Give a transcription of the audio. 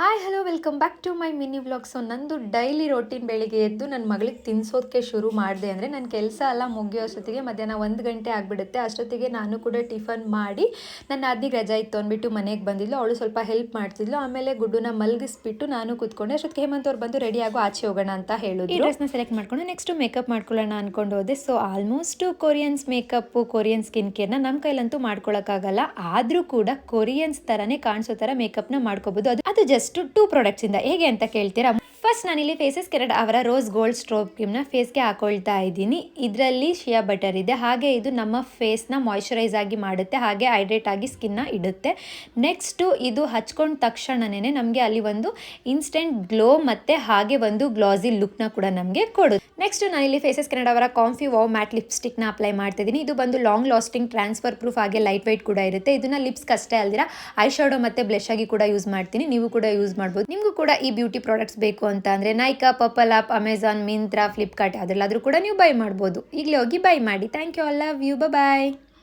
Hi hello welcome back to my mini blog so ನಂದು daily routine ಬೆಳಿಗ್ಗೆ ಎದ್ದು ನನ್ನ ಮಗಳಿಗೆ ತಿನ್ಸೋದಕ್ಕೆ ಶುರು ಮಾಡಿದೆ ಅಂದರೆ ನನ್ನ ಕೆಲಸ ಎಲ್ಲ ಮುಗಿಯೋ ಅಷ್ಟೊತ್ತಿಗೆ ಮಧ್ಯಾಹ್ನ ಒಂದು ಗಂಟೆ ಆಗಿಬಿಡುತ್ತೆ. ಅಷ್ಟೊತ್ತಿಗೆ ನಾನು ಕೂಡ ಟಿಫನ್ ಮಾಡಿ ನನ್ನ ಅದಿಗೆ ರಜಾ ಇತ್ತು ಅಂದ್ಬಿಟ್ಟು ಮನೆಗೆ ಬಂದಿದ್ಲು. ಅವಳು ಸ್ವಲ್ಪ ಹೆಲ್ಪ್ ಮಾಡ್ತಿದ್ಲು. ಆಮೇಲೆ ಗುಡ್ಡುನ ಮಲಗಿಸ್ಬಿಟ್ಟು ನಾನು ಕೂತ್ಕೊಂಡೆ. ಅಷ್ಟೊತ್ತಿಗೆ ಹೇಮಂತ್ ಅವ್ರು ಬಂದು ರೆಡಿ ಆಗೋ ಆಚೆ ಹೋಗೋಣ ಅಂತ ಹೇಳಿದ್ರು. ಈ ಡ್ರೆಸ್ನ ಸೆಲೆಕ್ಟ್ ಮಾಡ್ಕೊಂಡು ನೆಕ್ಸ್ಟ್ ಮೇಕಪ್ ಮಾಡ್ಕೊಳ್ಳೋಣ ಅಂದ್ಕೊಂಡು ಹೋದೆ. So almost Koreans makeup Korean skin ಕೇರ್ನ ನಮ್ಮ ಕೈಲಂತೂ ಮಾಡ್ಕೊಳ್ಳೋಕ್ಕಾಗಲ್ಲ ಆದರೂ ಕೂಡ ಕೊರಿಯನ್ಸ್ ಥರನೇ ಕಾಣಿಸೋ ಥರ ಮೇಕಪ್ನ ಮಾಡ್ಕೋಬೋದು. ಅದು ಅದು ಜಸ್ಟ್ ಟೂ ಪ್ರಾಡಕ್ಟ್ಸ್ ಇಂದ. ಹೇಗೆ ಅಂತ ಕೇಳ್ತೀರಾ? ಫಸ್ಟ್ ನಾನಿಲ್ಲಿ ಫೇಸಸ್ ಕೆರಡ್ ಅವರ ರೋಸ್ ಗೋಲ್ಡ್ ಸ್ಟ್ರೋಬ್ ಕ್ರೀಮ್ನ ಫೇಸ್ಗೆ ಹಾಕೊಳ್ತಾ ಇದ್ದೀನಿ. ಇದರಲ್ಲಿ ಶಿಯಾ ಬಟರ್ ಇದೆ. ಹಾಗೆ ಇದು ನಮ್ಮ ಫೇಸ್ನ ಮಾಯ್ಶ್ಚರೈಸ್ ಆಗಿ ಮಾಡುತ್ತೆ. ಹಾಗೆ ಹೈಡ್ರೇಟ್ ಆಗಿ ಸ್ಕಿನ್ನ ಇಡುತ್ತೆ. ನೆಕ್ಸ್ಟು ಇದು ಹಚ್ಕೊಂಡ ತಕ್ಷಣನೇ ನಮಗೆ ಅಲ್ಲಿ ಒಂದು ಇನ್ಸ್ಟೆಂಟ್ ಗ್ಲೋ ಮತ್ತು ಹಾಗೆ ಒಂದು ಗ್ಲಾಸಿ ಲುಕ್ನ ಕೂಡ ನಮಗೆ ಕೊಡುತ್ತೆ. ನೆಕ್ಸ್ಟ್ ನಾನಿಲ್ಲಿ ಫೇಸಸ್ ಕೆನಡ ಅವರ ಕಾಂಫಿ ವಾವ್ ಮ್ಯಾಟ್ ಲಿಪ್ಸ್ಟಿಕ್ನ ಅಪ್ಲೈ ಮಾಡ್ತಿದ್ದೀನಿ ಇದು ಬಂದು ಲಾಂಗ್ ಲಾಸ್ಟಿಂಗ್ ಟ್ರಾನ್ಸ್ಫರ್ ಪ್ರೂಫ್ ಹಾಗೆ ಲೈಟ್ ವೈಟ್ ಕೂಡ ಇರುತ್ತೆ. ಇದನ್ನ ಲಿಪ್ಸ್ಗೆ ಅಷ್ಟೇ ಅಲ್ದಿರ ಐ ಶಾಡೋ ಮತ್ತು ಬ್ಲಷ್ ಆಗಿ ಕೂಡ ಯೂಸ್ ಮಾಡ್ತೀನಿ. ನೀವು ಕೂಡ ಯೂಸ್ ಮಾಡ್ಬೋದು. ನಿಮಗೂ ಕೂಡ ಈ ಬ್ಯೂಟಿ ಪ್ರಾಡಕ್ಟ್ಸ್ ಬೇಕು ಅಂತ ಅಂದರೆ ನೈಕಾ ಪಪಲ್ ಆಪ್ ಅಮೆಝಾನ್ ಮಿಂತ್ರಾ, ಫ್ಲಿಪ್ಕಾರ್ಟ್, ಅದರಲ್ಲಾದರೂ ಕೂಡ ನೀವು ಬೈ ಮಾಡ್ಬೋದು. ಈಗಲೇ ಹೋಗಿ ಬೈ ಮಾಡಿ. Thank you all love you bye